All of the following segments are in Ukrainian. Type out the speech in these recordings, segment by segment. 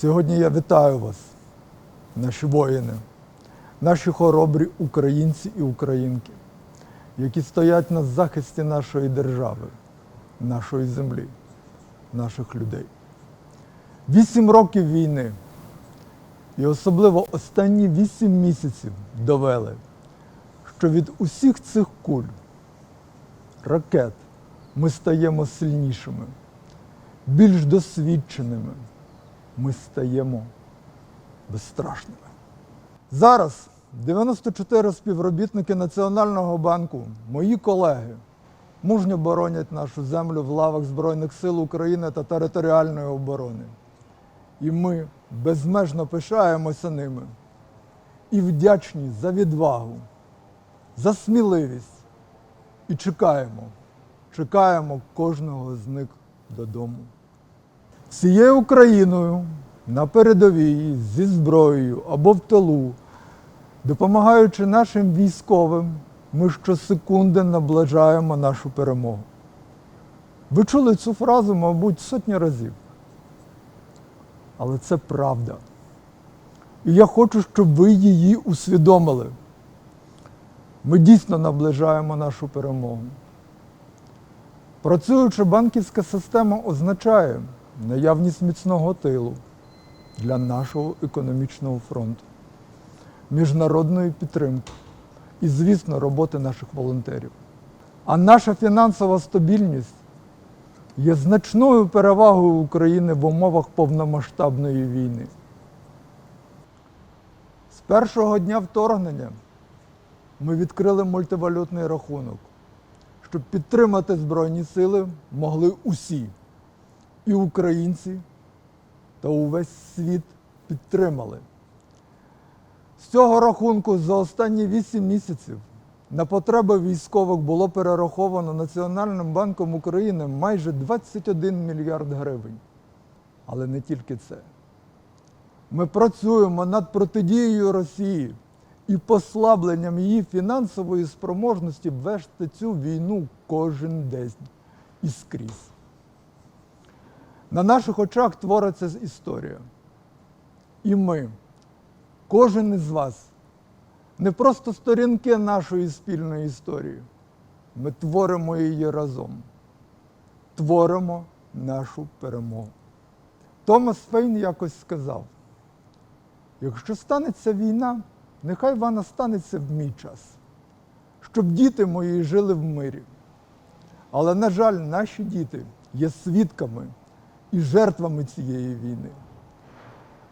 Сьогодні я вітаю вас, наші воїни, наші хоробрі українці і українки, які стоять на захисті нашої держави, нашої землі, наших людей. Вісім років війни і особливо останні вісім місяців довели, що від усіх цих куль, ракет ми стаємо сильнішими, більш досвідченими ми стаємо безстрашними. Зараз 94 співробітники Національного банку, мої колеги, мужньо боронять нашу землю в лавах Збройних сил України та територіальної оборони. І ми безмежно пишаємося ними і вдячні за відвагу, за сміливість і чекаємо, чекаємо кожного з них додому. Всією Україною на передовій зі зброєю або в тилу, допомагаючи нашим військовим, ми щосекунди наближаємо нашу перемогу. Ви чули цю фразу, мабуть, сотні разів. Але це правда. І я хочу, щоб ви її усвідомили. Ми дійсно наближаємо нашу перемогу. Працююча банківська система означає наявність міцного тилу для нашого економічного фронту, міжнародної підтримки і, звісно, роботи наших волонтерів. А наша фінансова стабільність є значною перевагою України в умовах повномасштабної війни. З першого дня вторгнення ми відкрили мультивалютний рахунок, щоб підтримати Збройні сили могли усі і українці та увесь світ підтримали. З цього рахунку за останні 8 місяців на потреби військових було перераховано Національним банком України майже 21 мільярд гривень. Але не тільки це. Ми працюємо над протидією Росії і послабленням її фінансової спроможності вести цю війну кожен день і скрізь. На наших очах твориться історія. І ми, кожен із вас, не просто сторінки нашої спільної історії. Ми творимо її разом. Творимо нашу перемогу. Томас Фейн якось сказав: якщо станеться війна, нехай вона станеться в мій час, щоб діти мої жили в мирі. Але, на жаль, наші діти є свідками і жертвами цієї війни.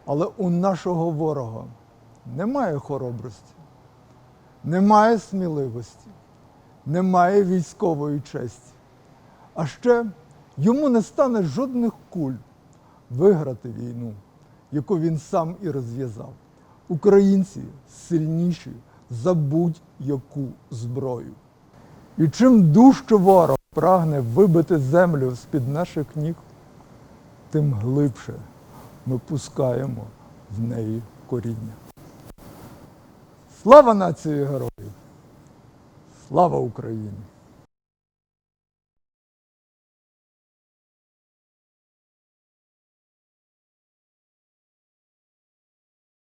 Але у нашого ворога немає хоробрості, немає сміливості, немає військової честі. А ще йому не стане жодних куль виграти війну, яку він сам і розв'язав. Українці сильніші за будь-яку зброю. І чим дужче ворог прагне вибити землю з-під наших ніг, тим глибше ми пускаємо в неї коріння. Слава нації героїв! Слава Україні!